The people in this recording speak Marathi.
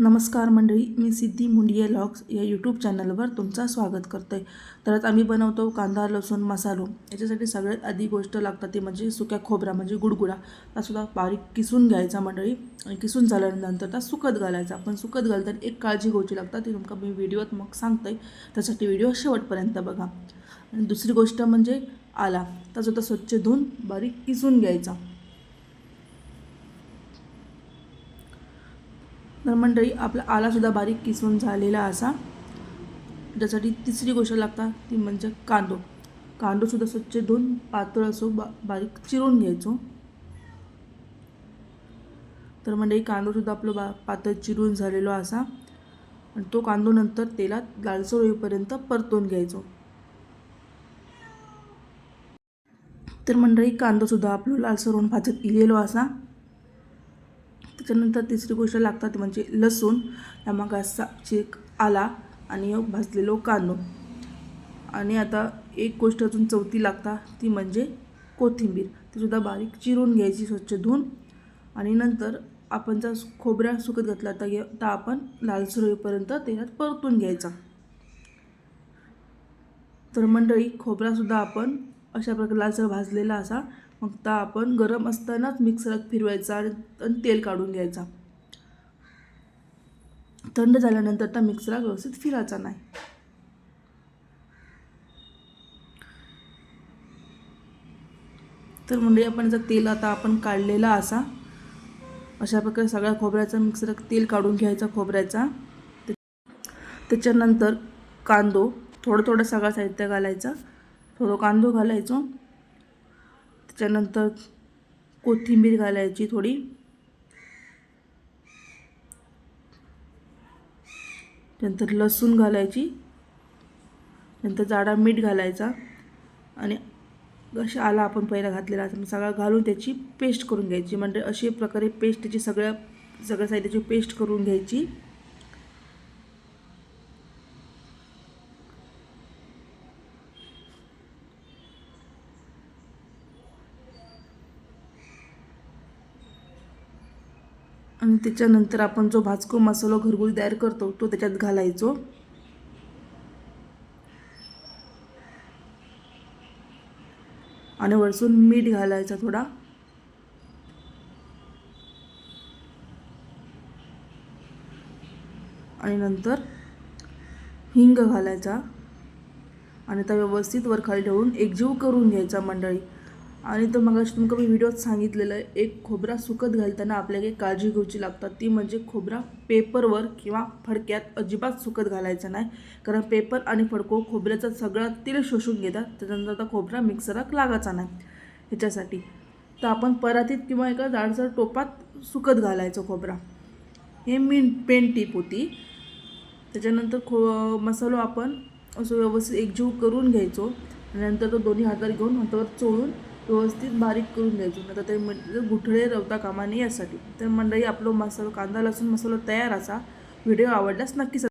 नमस्कार मंडळी मी सिद्धी मुंडिये लॉग्स या यूट्यूब चॅनलवर तुमचं स्वागत करते आहे तर आज आम्ही बनवतो कांदा लसूण मसालो. याच्यासाठी सगळ्यात आधी गोष्ट लागतात ती म्हणजे सुक्या खोबरा म्हणजे गुडगुडा. सुद्धा बारीक किसून घ्यायचा मंडळी आणि किसून झाल्यानंतर त्या सुकत घालायचा. पण सुकत घालताना एक काळजी घ्यायची लागतात ती तुमका मी व्हिडिओत मग सांगते त्यासाठी व्हिडिओ शेवटपर्यंत बघा. आणि दुसरी गोष्ट म्हणजे आला. त्यासुद्धा स्वच्छ धुवून बारीक किसून घ्यायचा. तर मंडळी आपला आलासुद्धा बारीक किसून झालेला असा. त्यासाठी तिसरी गोष्ट लागतात ती म्हणजे कांदो. कांदोसुद्धा स्वच्छ धुवून पातळ असो बा बारीक चिरून घ्यायचो. तर मंडळी कांदोसुद्धा आपलं बा पातळ चिरून झालेलो असा. आणि तो कांदो नंतर तेलात लालसर होईपर्यंत परतून घ्यायचो. तर मंडळी कांदासुद्धा आपलं लालसर होऊन भाजत इलेलो असा. त्याच्यानंतर तिसरी गोष्ट लागतात म्हणजे लसूण. मग असा चेक आला आणि भाजलेलो कांदो. आणि आता एक गोष्ट अजून चौथी लागता ती म्हणजे कोथिंबीर. तीसुद्धा बारीक चिरून घ्यायची स्वच्छ धुवून. आणि नंतर आपण जर खोबऱ्या सुकत घातला तर तर आपण लालसर होईपर्यंत तेलात परतून घ्यायचा. तर मंडळी खोबरासुद्धा आपण अशा प्रकारे लालसर भाजलेला असा. मग तर आपण गरम असतानाच मिक्सरात फिरवायचा आणि तेल काढून घ्यायचा. थंड झाल्यानंतर त्या मिक्सरात व्यवस्थित फिरायचा नाही. तर म्हणजे आपण जर तेल आता आपण काढलेला असा. अशा प्रकारे सगळ्या खोबऱ्याचा मिक्सर तेल काढून घ्यायचा खोबऱ्याचा. त्याच्यानंतर कांदो थोडं थोडं सगळं साहित्य घालायचं. थोडं कांदो घालायचो. त्याच्यानंतर कोथिंबीर घालायची थोडी. नंतर लसूण घालायची. नंतर जाडा मीठ घालायचा. आणि अशा आला आपण पहिला घातलेला असं सगळा घालून त्याची पेस्ट करून घ्यायची. म्हणजे अशा प्रकारे पेस्ट त्याची सगळ्या सगळ्या साहित्याची पेस्ट करून घ्यायची. आणि त्याच्यानंतर आपण जो भाजको मसालो घरगुती तयार करतो तो त्याच्यात घालायचो. आणि वरसून मीठ घालायचा थोडा. आणि नंतर हिंग घालायचा. आणि त्या व्यवस्थित वर खाली ठेवून एकजीव करून घ्यायचा मंडळी. आणि तर मग तुमका मी व्हिडिओत सांगितलेलं आहे एक खोबरा सुकत घालताना आपल्याला एक काळजी घ्यायची लागतात. ती म्हणजे खोबरा पेपरवर किंवा फडक्यात अजिबात सुकत घालायचा नाही. कारण पेपर आणि फडको खोबऱ्याचा सगळा तेल शोषून घेतात. त्याच्यानंतर आता खोबरा मिक्सरात लागायचा नाही ह्याच्यासाठी. तर आपण परातीत किंवा एका जाडसर टोपात सुकत घालायचं खोबरा. हे मेन पेन टीप होती. त्याच्यानंतर खो मसालो आपण असं व्यवस्थित एकजीव करून घ्यायचो. नंतर तो दोन्ही हातात घेऊन हातावर चोळून व्यवस्थित बारीक करून घ्यायचो. तर ते म्हणजे गुठळे रवता कामा नये यासाठी. तर मंडळी आपलं मसाला कांदा लसूण मसाला तयार असा. व्हिडिओ आवडल्यास नक्कीच